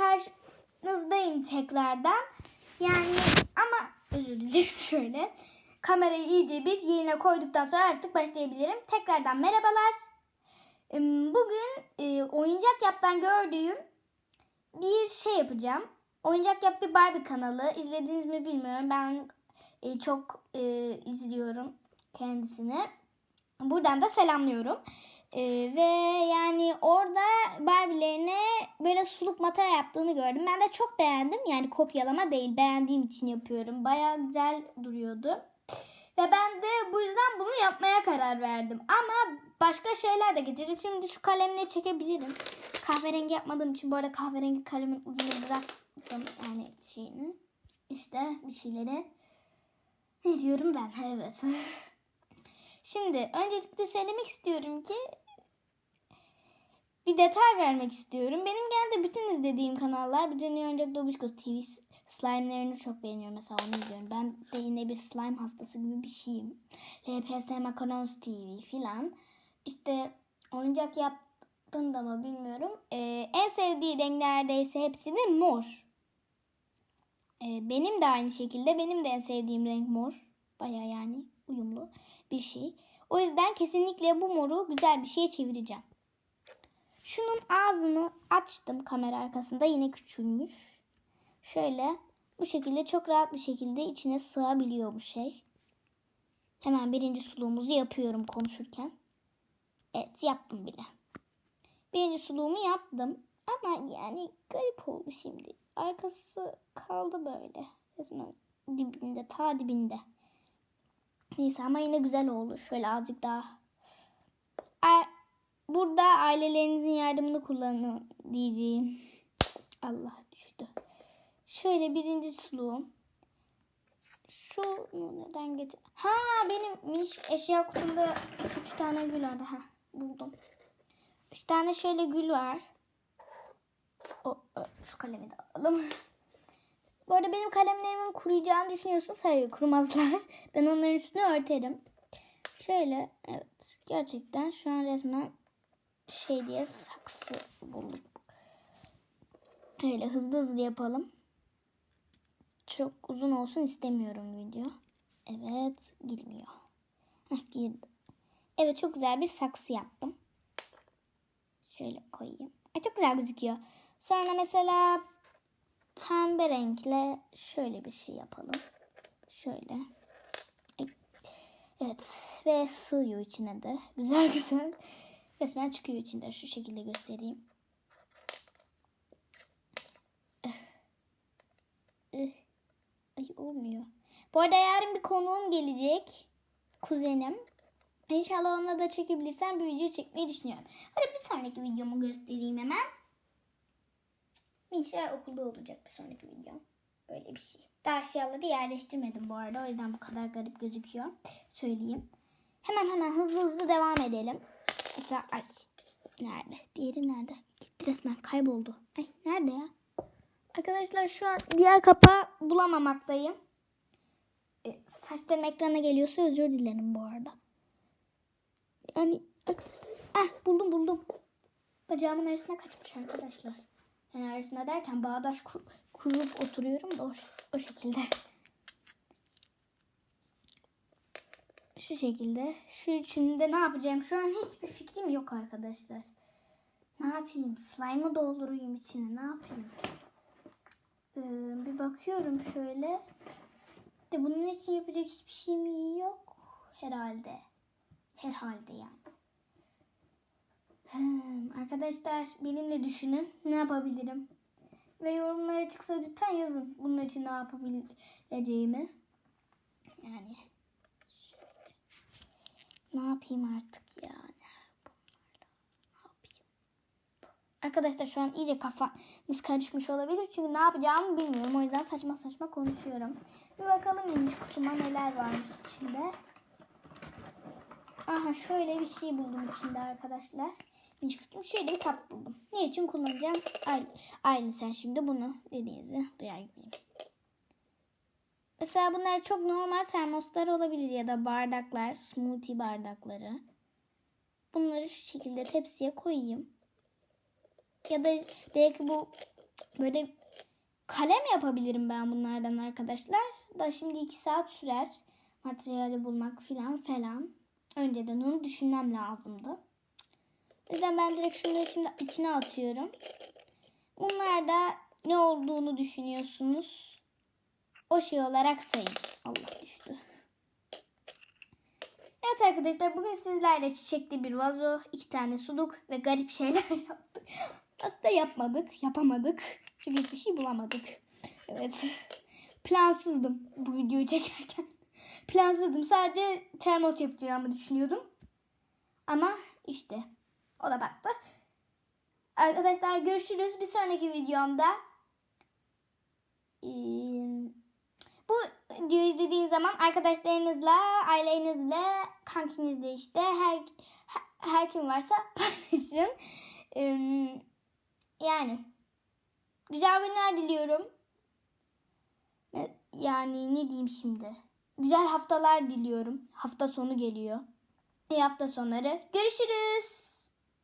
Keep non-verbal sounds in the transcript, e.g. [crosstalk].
karşınızdayım tekrardan. Yani ama özür dilerim [laughs] şöyle. Kamerayı iyice bir yerine koyduktan sonra artık başlayabilirim. Tekrardan merhabalar. Bugün e, oyuncak yaptan gördüğüm bir şey yapacağım. Oyuncak yap bir Barbie kanalı. İzlediniz mi bilmiyorum. Ben e, çok e, izliyorum kendisini. Buradan da selamlıyorum. E, ve yani orada Barbie'lerine böyle suluk matara yaptığını gördüm. Ben de çok beğendim. Yani kopyalama değil. Beğendiğim için yapıyorum. Baya güzel duruyordu. Ve ben de bu yüzden bunu yapmaya karar verdim. Ama başka şeyler de getirdim. Şimdi şu kalemle çekebilirim. Kahverengi yapmadığım için bu arada kahverengi kalemin ucunu bıraktım. Yani şeyini. İşte bir şeyleri. Ne diyorum ben? [laughs] Evet. Şimdi öncelikle söylemek istiyorum ki bir detay vermek istiyorum. Benim genelde bütün izlediğim kanallar, bütün Oyuncak Dobuşkoz TV slime'lerini çok beğeniyorum. Mesela onu izliyorum. Ben de yine bir slime hastası gibi bir şeyim. LPS Macarons TV filan. İşte oyuncak yaptın da mı bilmiyorum. Ee, en sevdiği renk neredeyse hepsinin mor. Ee, benim de aynı şekilde. Benim de en sevdiğim renk mor. Baya yani uyumlu bir şey. O yüzden kesinlikle bu moru güzel bir şeye çevireceğim. Şunun ağzını açtım kamera arkasında. Yine küçülmüş. Şöyle bu şekilde çok rahat bir şekilde içine sığabiliyor bu şey. Hemen birinci suluğumuzu yapıyorum konuşurken. Evet yaptım bile. Birinci suluğumu yaptım. Ama yani garip oldu şimdi. Arkası kaldı böyle. Resmen dibinde ta dibinde. Neyse ama yine güzel oldu. Şöyle azıcık daha. Burada ailelerinizin yardımını kullanın diyeceğim. Allah düştü. Şöyle birinci suluğum. Şu neden getir? Ha benim minik eşya kutumda üç tane gül vardı. Ha buldum. Üç tane şöyle gül var. O, o, şu kalemi de alalım. Bu arada benim kalemlerimin kuruyacağını düşünüyorsunuz. Hayır kurumazlar. Ben onların üstünü örterim. Şöyle evet gerçekten şu an resmen şey diye saksı bulduk. Öyle hızlı hızlı yapalım. Çok uzun olsun istemiyorum video. Evet girmiyor. Heh, girdi. Evet çok güzel bir saksı yaptım. Şöyle koyayım. Ay, çok güzel gözüküyor. Sonra mesela pembe renkle şöyle bir şey yapalım. Şöyle. Evet ve sığıyor içine de. Güzel [laughs] güzel. Resmen çıkıyor içinde. Şu şekilde göstereyim. Eh. Ay olmuyor. Bu arada yarın bir konuğum gelecek. Kuzenim. İnşallah onunla da çekebilirsem bir video çekmeyi düşünüyorum. Hadi bir sonraki videomu göstereyim hemen. Minişler okulda olacak bir sonraki video. Böyle bir şey. Daha eşyaları yerleştirmedim bu arada. O yüzden bu kadar garip gözüküyor. Söyleyeyim. Hemen hemen hızlı hızlı devam edelim. Mesela ay nerede? Diğeri nerede? Gitti resmen kayboldu. Ay nerede ya? Arkadaşlar şu an diğer kapağı bulamamaktayım. E, saçlarım ekrana geliyorsa özür dilerim bu arada. Yani arkadaşlar ah buldum buldum. Bacağımın arasına kaçmış arkadaşlar. Yani arasına derken bağdaş kur, kurup oturuyorum da o, o şekilde. Şu şekilde. Şu içinde ne yapacağım? Şu an hiçbir fikrim yok arkadaşlar. Ne yapayım? Slime'ı doldurayım içine. Ne yapayım? Ee, bir bakıyorum şöyle. De bunun için yapacak hiçbir şeyim yok. Herhalde. Herhalde yani. Hmm, arkadaşlar benimle düşünün. Ne yapabilirim? Ve yorumlara çıksa lütfen yazın. Bunun için ne yapabileceğimi. Yani. Ne yapayım artık yani? Ne yapayım? Arkadaşlar şu an iyice kafanız karışmış olabilir. Çünkü ne yapacağımı bilmiyorum. O yüzden saçma saçma konuşuyorum. Bir bakalım inmiş kutuma neler varmış içinde. Aha şöyle bir şey buldum içinde arkadaşlar. İnmiş kutum şöyle bir kap buldum. Ne için kullanacağım? Aynı, aynı sen şimdi bunu dediğinizi duyar gibiyim. Mesela bunlar çok normal termoslar olabilir ya da bardaklar, smoothie bardakları. Bunları şu şekilde tepsiye koyayım. Ya da belki bu böyle kalem yapabilirim ben bunlardan arkadaşlar. Da şimdi 2 saat sürer. Materyali bulmak filan falan. Önceden onu düşünmem lazımdı. O yüzden ben direkt şunları şimdi içine atıyorum. Bunlar da ne olduğunu düşünüyorsunuz? O şey olarak sayın. Allah düştü. Evet arkadaşlar bugün sizlerle çiçekli bir vazo, iki tane suluk ve garip şeyler [laughs] yaptık. Aslında yapmadık, yapamadık. Çünkü hiçbir şey bulamadık. Evet. Plansızdım bu videoyu çekerken. Plansızdım. Sadece termos yapacağımı düşünüyordum. Ama işte o da battı. Arkadaşlar görüşürüz. Bir sonraki videomda videoyu izlediğiniz zaman arkadaşlarınızla, ailenizle, kankinizle işte her her, kim varsa [laughs] paylaşın. Yani güzel günler diliyorum. Yani ne diyeyim şimdi? Güzel haftalar diliyorum. Hafta sonu geliyor. İyi hafta sonları. Görüşürüz.